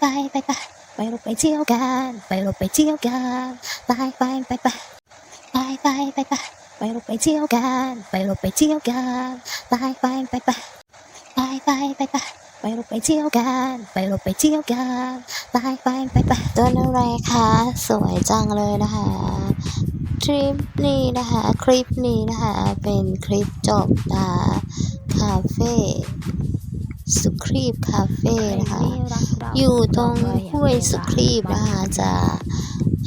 ไปไปไปไปเราไปเที่ยวกัน ไปราไปเที่ยวกันไปไปไปไปไปไปไปไปไปราไปเที่ยวกัน ไปราไปเที่ยวกันไปไปไปไปไปไปไปไปไปราไปเที่ยวกัน ไปราไปเที่ยวกันไปไปไปไปต้นอะไรคะสวยจังเลยนะคะทริปนี้นะคะ คลิปนี้นะคะ เป็นคลิปจบนะคะคาเฟ่ สุครีบคาเฟ่นะคะ อยู่ตรงห้วยสุครีบนะคะจะ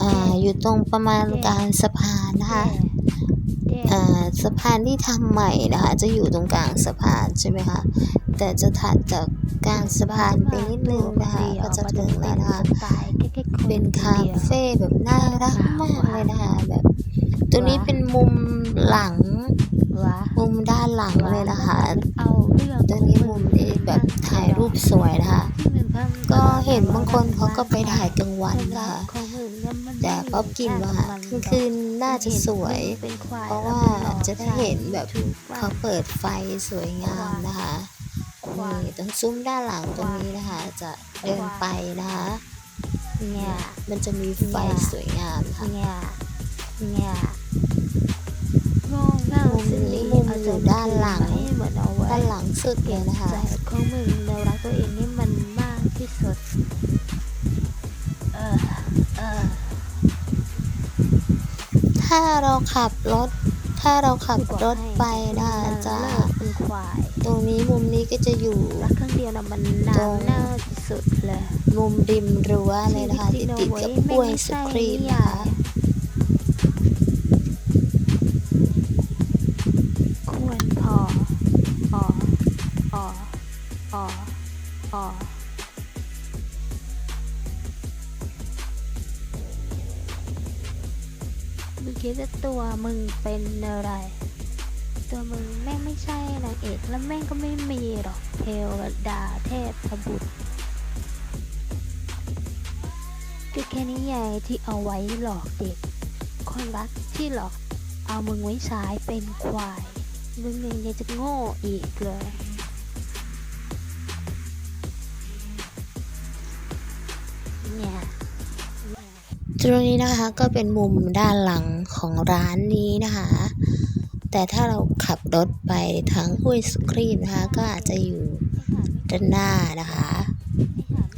อ่าอยู่ตรงประมาณกลางสะพานนะคะอ่าสะพานที่ทำใหม่นะคะ จะอยู่ตรงกลางสะพานใช่ไหมคะแต่จะถัดจากกลางสะพานไปนิดนึงนะคะ ก็จะถึงแล้วนะคะเป็นคาเฟ่แบบน่ารักมากเลยนะคะแบบ ตรงนี้เป็นมุมหลัง วะ มุมด้านหลังเลยนะคะเอาเรื่องตรงนี้มุมนี้แบบถ่ายรูปสวยนะคะ ก็เห็นบางคนเขาก็ไปถ่ายกลางวันนะคะแต่ป๊อบกินว่ากลางคืนน่าจะสวย เพราะว่าจะได้เห็นแบบเขาเปิดไฟสวยงามนะคะนี่ตรงซุ้มด้านหลังตรงนี้นะคะ จะเดินไปนะคะเนี่ยมันจะมีไฟสวยงามค่ะเนี่ยเนี่ย อยู่ด้านหลังเหมือนเอาไว้ด้านหลังสุดเลยนะคะใจของมึงเรารักตัวเองนี่มันมากที่สุดเออเออถ้าเราขับรถ ถ้าเราขับรถไปนะคะจะเป็นควายตรงนี้มุมนี้ก็จะอยู่รักครั้งเดียวนะมันนาตรนงหน้าที่สุดเลยมุมริมรั้วเลยนะคะติดติดๆกับห้วยสุครีมนะคะ มึงคิดว่าตัวมึงเป็นอะไร ตัวมึงแม่งไม่ใช่นางเอกแล้วแม่งก็ไม่มีหรอกเทวดาเทพบุตรก็แค่นิยายที่เอาไว้หลอกเด็ก คนรักที่หลอกเอามึงไว้ใช้เป็นควาย มึงยังจะโง่อีกเลยเนี่ย ตรงนี้นะคะก็เป็นมุมด้านหลังของร้านนี้นะคะ แต่ถ้าเราขับรถไปทางห้วยสครีมนะคะ ก็อาจจะอยู่ด้านหน้านะคะ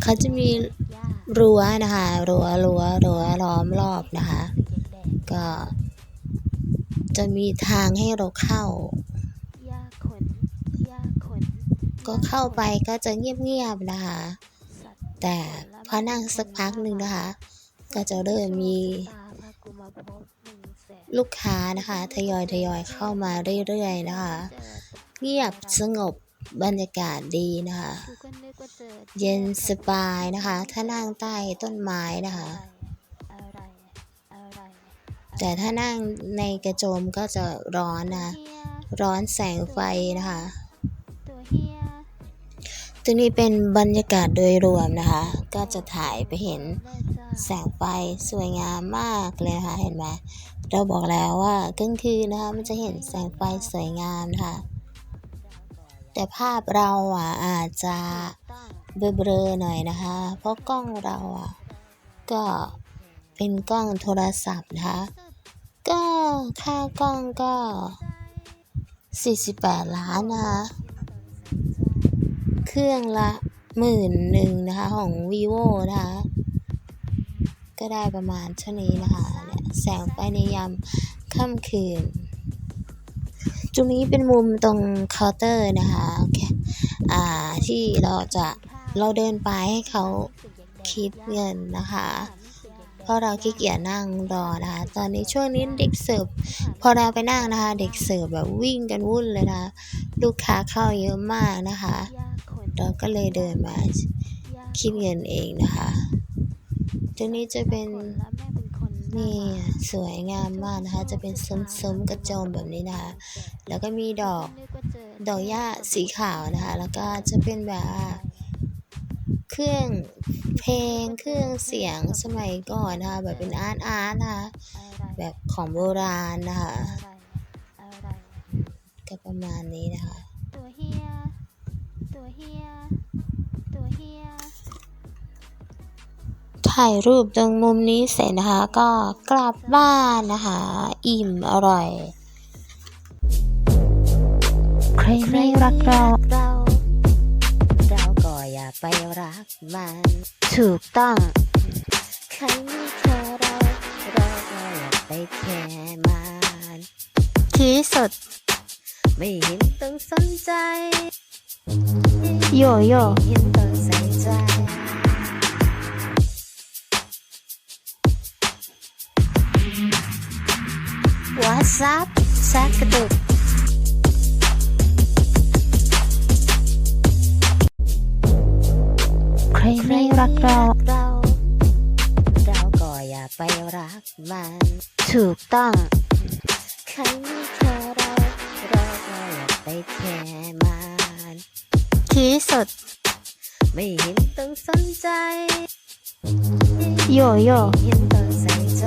เขาจะมีรั้วนะคะ รั้วรั้วรั้วล้อมรอบนะคะ ก็จะมีทางให้เราเข้า ก็เข้าไปก็จะเงียบๆนะคะ แต่พอนั่งสักพักหนึ่งนะคะ ก็จะเริ่มมีลูกค้านะคะทยอยทยอยเข้ามาเรื่อยๆนะคะ เงียบสงบบรรยากาศดีนะคะ เย็นสบายนะคะ ถ้านั่งใต้ต้นไม้นะคะ แต่ถ้านั่งในกระโจมก็จะร้อนนะ ร้อนแสงไฟนะคะ ตัวนี้เป็นบรรยากาศโดยรวมนะคะ ก็จะถ่ายไปเห็นแสงไฟสวยงามมากเลยนะคะเห็นไหมเราบอกแล้วว่ากลางคืนนะคะมันจะเห็นแสงไฟสวยงามนะคะแต่ภาพเราอะอาจจะเบลอๆหน่อยนะคะ เพราะกล้องเราอะก็เป็นกล้องโทรศัพท์นะคะก็ค่ากล้องก็ 48 ล้านนะคะ รื่องละหมื่นหนึ่งนะคะ ของ vivo นะคะ ก็ได้ประมาณเท่านี้นะคะเนี่ยแสงไฟในยามค่ำคืนตรงนี้เป็นมุมตรงเคาน์เตอร์นะคะ อ่า ที่เราจะเราเดินไปให้เขาคิดเงินนะคะ เพราะเราขี้เกียจนั่งรอนะคะ ตอนนี้ช่วงนี้เด็กเสิร์ฟพอเราไปนั่งนะคะ เด็กเสิร์ฟแบบวิ่งกันวุ่นเลยนะ ลูกค้าเข้าเยอะมากนะคะ เราก็เลยเดินมาคิดเงินเองนะคะ ตรงนี้จะเป็นนี่สวยงามมากนะคะ จะเป็นซุ้มๆกระโจมแบบนี้นะคะ แล้วก็มีดอกดอกหญ้าสีขาวนะคะ แล้วก็จะเป็นแบบเครื่องเพลงเครื่องเสียงสมัยก่อนนะคะ แบบเป็นอาร์ตอาร์ตนะคะแบบของโบราณนะคะ ก็ประมาณนี้นะคะ ตัวเฮียตัวเฮียตัวเฮียถ่ายรูปตรงมุมนี้เสร็จนะคะ ก็กลับบ้านนะคะ อิ่มอร่อย ใครไม่รักเราเราเราก็อย่าไปรักมัน ถูกต้อง ใครไม่แค่เราเราก็อย่าไปแค่มันที่สุด ไม่เห็นต้องสนใจ โยโย่ไม่เห็นต้องใส่ใจ What's up ชักกระตุกใครไม่รักเราเราเราก็อย่าไปรักมัน ถูกต้อง ใครไม่แค่เรา เราก็อย่าไปแค่มัน ที่สุด ไม่เห็นต้องสนใจ โยโย่ไม่เห็นต้องใส่ใจ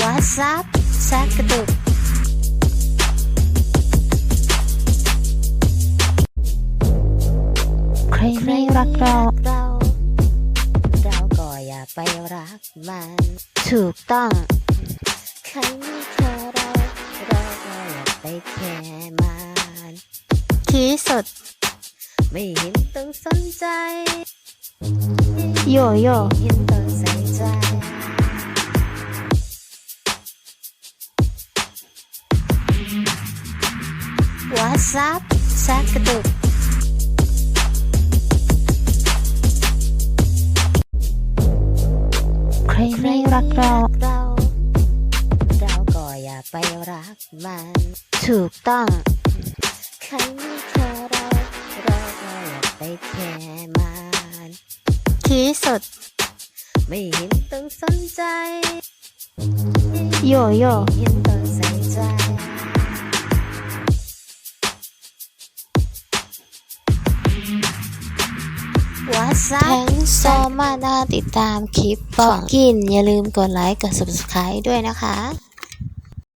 What's up ชักกระตุกใครไม่รักเราเรา เราก็อย่าไปรักมัน ถูกต้อง ใครไม่แค่เราเราก็อย่าไปแค่มันที่สุดไม่เห็นต้องสนใจโยโย่ไม่เห็นต้องใส่ใจ What's up ชักกระตุกใครไม่รักเราเราเราก็อย่า ไปรักมัน ถูกต้อง ใครไม่แค่เราเราก็อย่าไปแค่มันที่สุด ไม่เห็นต้องสนใจ โยโย่ไม่เห็นต้องใส่ใจ What's up ทั้งโซมาน่าติดตามคลิปของกิน อย่าลืมกดไลค์ กด subscribe ด้วยนะคะ